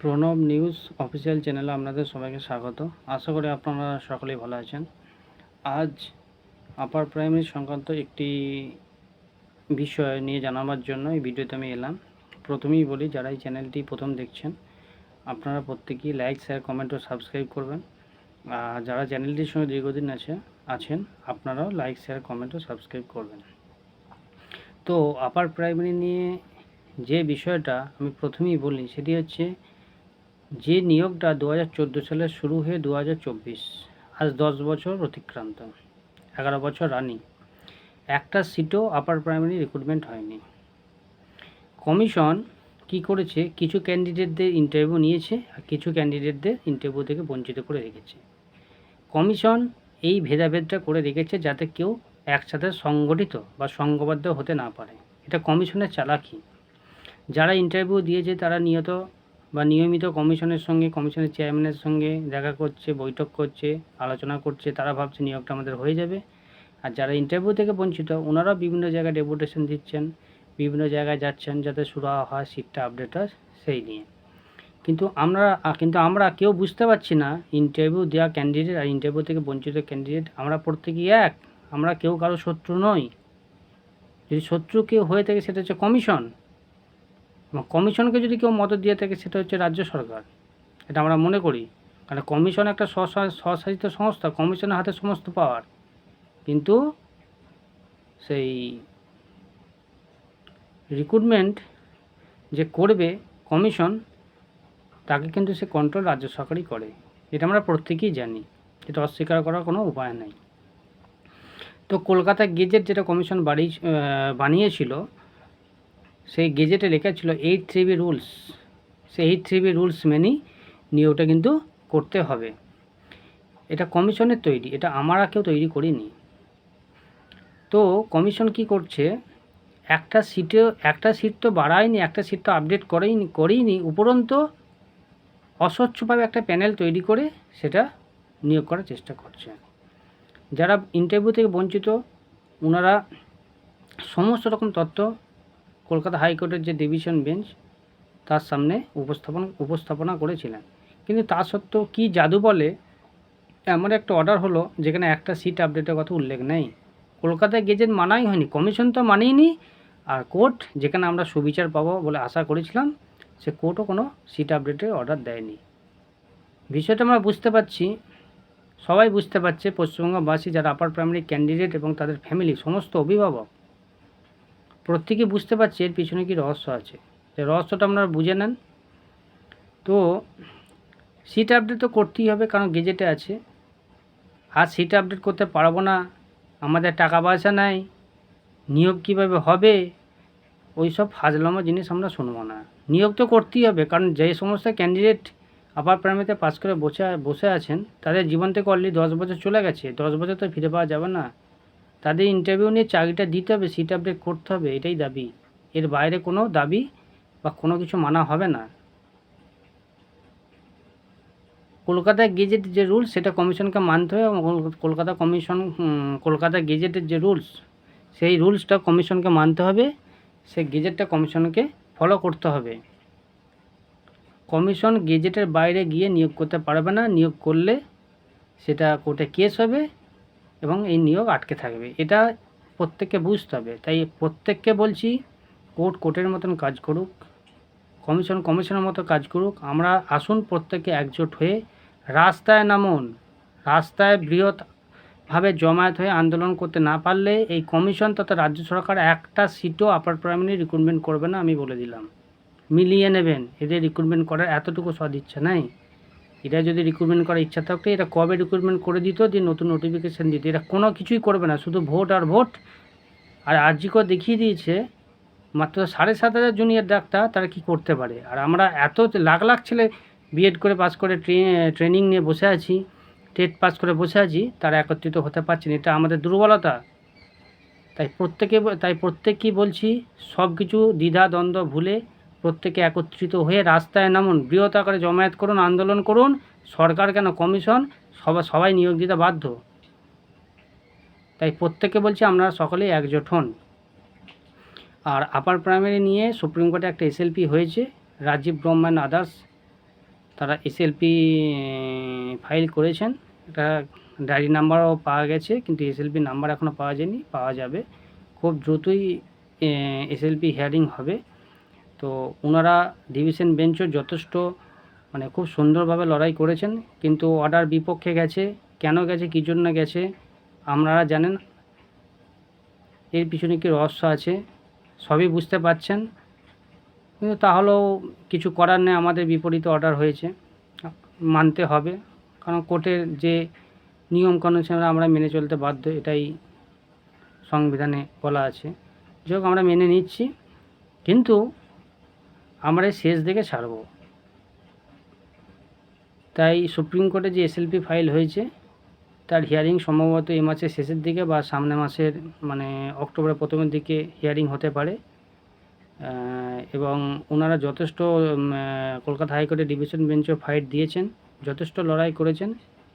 Pranab news official চ্যানেলে আপনাদের সবাইকে স্বাগত। আশা করি আপনারা সকলেই ভালো আছেন। আজ আপার প্রাইমারি সংক্রান্ত একটি বিষয় নিয়ে জানাবার জন্য এই ভিডিওতে আমি এলাম। প্রথমেই বলি, যারা এই চ্যানেলটি প্রথম দেখছেন, আপনারা প্রত্যেকেই লাইক, শেয়ার, কমেন্ট ও সাবস্ক্রাইব করবেন। আর যারা চ্যানেলটির সঙ্গে দীর্ঘদিন আছে, আছেন, আপনারাও লাইক, শেয়ার, কমেন্ট ও সাবস্ক্রাইব করবেন। তো আপার প্রাইমারি নিয়ে যে বিষয়টা আমি প্রথমেই বলি, সেটি হচ্ছে যে নিয়োগটা দু হাজার চোদ্দ সালে শুরু হয়ে দু হাজার চব্বিশ, আজ দশ বছর অতিক্রান্ত, এগারো বছর রানি একটা সিটও আপার প্রাইমারি রিক্রুটমেন্ট হয়নি। কমিশন কি করেছে? কিছু ক্যান্ডিডেটদের ইন্টারভিউ নিয়েছে আর কিছু ক্যান্ডিডেটদের ইন্টারভিউ থেকে বঞ্চিত করে রেখেছে। কমিশন এই ভেদাভেদটা করে রেখেছে যাতে কেউ একসাথে সংগঠিত বা সংঘবদ্ধ হতে না পারে। এটা কমিশনের চালাকি। যারা ইন্টারভিউ দিয়েছে তারা নিয়ত বা নিয়মিত কমিশনের সঙ্গে, কমিশনের চেয়ারম্যানের সঙ্গে দেখা করছে, বৈঠক করছে, আলোচনা করছে, তারা ভাবছে নিয়োগটা আমাদের হয়ে যাবে। আর যারা ইন্টারভিউ থেকে বঞ্চিত, ওনারাও বিভিন্ন জায়গায় ডেপুটেশন দিচ্ছেন, বিভিন্ন জায়গায় যাচ্ছেন যাতে শুরু হয় সিটটা আপডেট হয় সেই নিয়ে। কিন্তু আমরা কিন্তু আমরা কেউ বুঝতে পারছি না ইন্টারভিউ দেওয়া ক্যান্ডিডেট আর ইন্টারভিউ থেকে বঞ্চিত ক্যান্ডিডেট আমরা প্রত্যেকেই এক, আমরা কেউ কারও শত্রু নই। যদি শত্রু কেউ হয়ে থাকে, সেটা হচ্ছে কমিশন। এবং কমিশনকে যদি কেউ মদত দিয়ে থাকে, সেটা হচ্ছে রাজ্য সরকার। এটা আমরা মনে করি। কারণ কমিশন একটা স্বশা- স্বশাসিত সংস্থা, কমিশনের হাতে সমস্ত পাওয়ার। কিন্তু সেই রিক্রুটমেন্ট যে করবে কমিশন, তাকে কিন্তু সে কন্ট্রোল রাজ্য সরকারই করে। এটা আমরা প্রত্যেকেই জানি। এটা অস্বীকার করার কোনো উপায় নাই। তো কলকাতা গেজেট যেটা কমিশন বাড়ি বানিয়েছিল সেই গেজেটে লেখা ছিল এইট থ্রি বি রুলস সেই এইট থ্রি বি রুলস মেনেই নিয়োগটা কিন্তু করতে হবে। এটা কমিশনের তৈরি, এটা আমরা কেউ তৈরি করিনি। তো কমিশন কি করছে? একটা সিটে, একটা সিট তো বাড়ায়নি, একটা সিট তো আপডেট করেইনি করেইনি উপরন্ত অস্বচ্ছভাবে একটা প্যানেল তৈরি করে সেটা নিয়োগ করার চেষ্টা করছে। যারা ইন্টারভিউ থেকে বঞ্চিত ওনারা সমস্ত রকম তথ্য কলকাতা হাইকোর্টের যে ডিভিশন বেঞ্চ, তার সামনে উপস্থাপন, উপস্থাপনা করেছিলেন। কিন্তু তা সত্ত্বেও কী জাদু বলে? এমন একটা অর্ডার হলো, যেখানে একটা সিট আপডেটের কথা উল্লেখ নেই। কলকাতায় গেজেট মানাই হয়নি কমিশন তো মানেইনি, আর কোর্ট, যেখানে আমরা সুবিচার পাবো বলে আশা করেছিলাম, সে কোর্টও কোনো সিট আপডেটের অর্ডার দেয়নি। বিষয়টা আমরা বুঝতে পারছি, সবাই বুঝতে পারছে, পশ্চিমবঙ্গবাসী, যারা আপার প্রাইমারি ক্যান্ডিডেট এবং তাদের ফ্যামিলি সমস্ত অভিভাবক প্রত্যেকে বুঝতে পারছে এর পিছনে কি রহস্য আছে। রহস্যটা আপনারা বুঝে নেন। তো সিট আপডেট তো করতেই হবে, কারণ গেজেটে আছে। আর সিট আপডেট করতে পারব না। আমাদের টাকা পয়সা নাই। নিয়োগ কীভাবে হবে? ওই সব ফাজলামো জিনিস আমরা শুনব না। নিয়োগ তো করতেই হবে, কারণ যে সমস্ত ক্যান্ডিডেট আপার প্রাইমারিতে পাস করে বসে বসে আছেন, তাদের জীবন থেকে অলরেডি দশ বছর চলে গেছে। দশ বছর তো ফিরে পাওয়া যাবে না। তাদের ইন্টারভিউ নিয়ে চাকরিটা দিতে হবে সিট আপডেট করতে হবে, এটাই দাবি। এর বাইরে কোনো দাবি বা কোনো কিছু মানা হবে না। কলকাতায় গেজেট যে রুলস সেটা কমিশনকে মানতে হবে এবং কলকাতা কমিশন কলকাতা গেজেটের যে রুলস সেই রুলসটা কমিশনকে মানতে হবে, সেই গেজেটটা কমিশনকে ফলো করতে হবে। কমিশন গেজেটের বাইরে গিয়ে নিয়োগ করতে পারবে না, নিয়োগ করলে সেটা কোর্টে কেস হবে এবং এই নিয়োগ আটকে থাকবে। এটা প্রত্যেককে বুঝতে হবে। তাই প্রত্যেককে বলছি, কোর্ট কোর্টের মতন কাজ করুক, কমিশন কমিশনের মতো কাজ করুক। আমরা আসুন প্রত্যেকে একজোট হয়ে রাস্তায় নামুন। রাস্তায় বৃহৎভাবে জমায়েত হয়ে আন্দোলন করতে না পারলে এই কমিশন তথা রাজ্য সরকার একটা সিটও আপার প্রাইমারি রিক্রুটমেন্ট করবে না, আমি বলে দিলাম। মিলিয়ে নেবেন। এদের রিক্রুটমেন্ট করার এতটুকু সদ ইচ্ছা নাই। এরা যদি রিক্রুটমেন্ট করার ইচ্ছা থাকতো, এটা কবে রিক্রুটমেন্ট করে দিত দিয়ে নতুন নোটিফিকেশান দিত? এরা কোনো কিছুই করবে না, শুধু ভোট আর ভোট আর আর্জিকর দেখিয়ে দিয়েছে, মাত্র সাড়ে সাত হাজার জুনিয়র ডাক্তার তারা কি করতে পারে? আর আমরা এত লাখ লাখ ছেলে বিএড করে পাস করে ট্রেনিং নিয়ে বসে আছি টেট পাস করে বসে আছি, তারা একত্রিত হতে পারছে না। এটা আমাদের দুর্বলতা। তাই প্রত্যেকে, তাই প্রত্যেককেই বলছি সব কিছু দ্বিধা দ্বন্দ্ব ভুলে প্রত্যেকে একত্রিত হয়ে রাস্তায় নামুন, বৃহৎ আকারে জমায়েত করুন, আন্দোলন করুন, সরকার কেন কমিশন সবাই সবাই নিয়োগ দিতে বাধ্য। তাই প্রত্যেকে বলছি আপনারা সকলেই একজোট হন। আর আপার প্রাইমারি নিয়ে সুপ্রিম কোর্টে একটা এসএলপি হয়েছে, রাজীব ব্রহ্মা আদার্স তারা এসএলপি ফাইল করেছেন। এটা ডায়েরি নাম্বারও পাওয়া গেছে, কিন্তু এসএলপি নাম্বার এখনও পাওয়া যায়নি, পাওয়া যাবে। খুব দ্রুতই এসএলপি হিয়ারিং হবে। তো ওনারা ডিভিশন বেঞ্চও যথেষ্ট মানে খুব সুন্দরভাবে লড়াই করেছেন, কিন্তু অর্ডার বিপক্ষে গেছে, কেন গেছে, কী জন্য গেছে, আপনারা জানেন? এর পিছনে কি রহস্য আছে? সবই বুঝতে পারছেন। কিন্তু তাহলেও কিছু করার নেই, আমাদের বিপরীতে অর্ডার হয়েছে। মানতে হবে, কারণ কোর্টের যে নিয়ম কানুন সেগুলো আমরা মেনে চলতে বাধ্য, এটাই সংবিধানে বলা আছে। যাই আমরা মেনে নিচ্ছি। কিন্তু আমরা শেষ দিকে ছাড়ব। তাই সুপ্রিম কোর্টে যে এসএলপি ফাইল হয়েছে, তার হিয়ারিং সম্ভবত এ মাসের শেষের দিকে বা সামনে মাসের মানে অক্টোবরের প্রথমের দিকে হিয়ারিং হতে পারে। এবং ওনারা যথেষ্ট কলকাতা হাইকোর্টে ডিভিশন বেঞ্চও ফাইট দিয়েছেন, যথেষ্ট লড়াই করেছেন।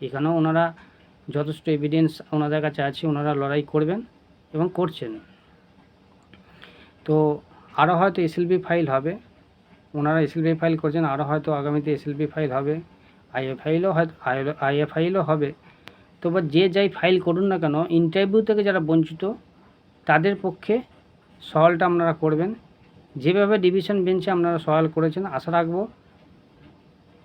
এখানেও ওনারা যথেষ্ট এভিডেন্স ওনাদের কাছে আছে ওনারা লড়াই করবেন এবং করছেন। তো আরও হয়তো এসএলপি ফাইল হবে। ওনারা এসএলপি ফাইল করছেন আরও হয়তো আগামীতে এসএলপি ফাইল হবে। আইএ ফাইলও হয়তো আইএ ফাইলও হবে। তবে যে যাই ফাইল করুন না কেন ইন্টারভিউ থেকে যারা বঞ্চিত, তাদের পক্ষে সওয়ালটা আপনারা করবেন। যেভাবে ডিভিশন বেঞ্চে আপনারা সওয়াল করেছেন, আশা রাখব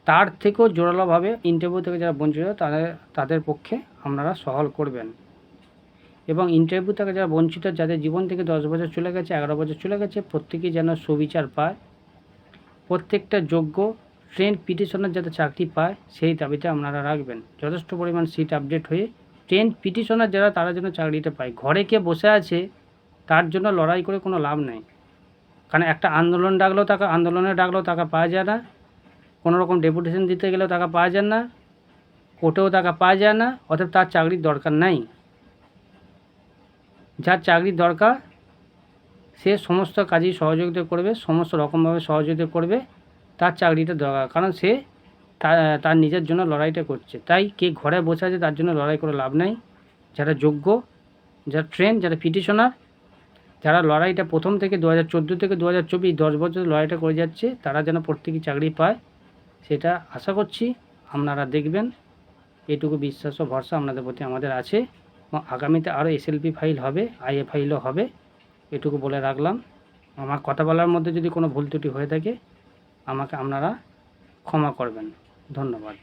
তার থেকেও জোরালোভাবে ইন্টারভিউ থেকে যারা বঞ্চিত, তাদের তাদের পক্ষে আপনারা সওয়াল করবেন। এবং ইন্টারভিউ থেকে যারা বঞ্চিত, যাদের জীবন থেকে দশ বছর চলে গেছে, এগারো বছর চলে গেছে, প্রত্যেকেই যেন সুবিচার পায়। প্রত্যেকটা যোগ্য ট্রেন পিটিশনার যাতে চাকরি পায়, সেই দাবিটা আপনারা রাখবেন। যথেষ্ট পরিমাণ সিট আপডেট হয়ে ট্রেন পিটিশনার যারা, তারা যেন চাকরিটা পায়। ঘরে কে বসে আছে, তার জন্য লড়াই করে কোনো লাভ নেই। কারণ একটা আন্দোলন ডাকলেও টাকা আন্দোলনে ডাকলেও টাকা পাওয়া যায় না। কোনো রকম ডেপুটেশন দিতে গেলেও টাকা পাওয়া যায় না। কোর্টেও টাকা পাওয়া যায় না। অতএব তার চাকরির দরকার নাই। যার চাকরির দরকার সে সমস্ত কাজেই সহযোগিতা করবে, সমস্ত রকমভাবে সহযোগিতা করবে, তার চাকরিটা দরকার কারণ সে তার নিজের জন্য লড়াইটা করছে। তাই কে ঘরে বসে আছে তার জন্য লড়াই করে লাভ নাই। যারা যোগ্য, যারা ট্রেন যারা পিটিশনার যারা লড়াইটা প্রথম থেকে দু হাজার চোদ্দ থেকে দু হাজার চব্বিশ দশ বছর লড়াইটা করে যাচ্ছে, তারা যেন প্রত্যেকেই চাকরি পায়, সেটা আশা করছি আপনারা দেখবেন। এটুকু বিশ্বাস ও ভরসা আপনাদের প্রতি আমাদের আছে। এবং আগামীতে আরও এসএলপি ফাইল হবে আইএ ফাইলও হবে। এটুকু বলে রাখলাম। আমার কথা বলার মধ্যে যদি কোনো ভুল ত্রুটি হয়ে থাকে, আমাকে আপনারা ক্ষমা করবেন। ধন্যবাদ।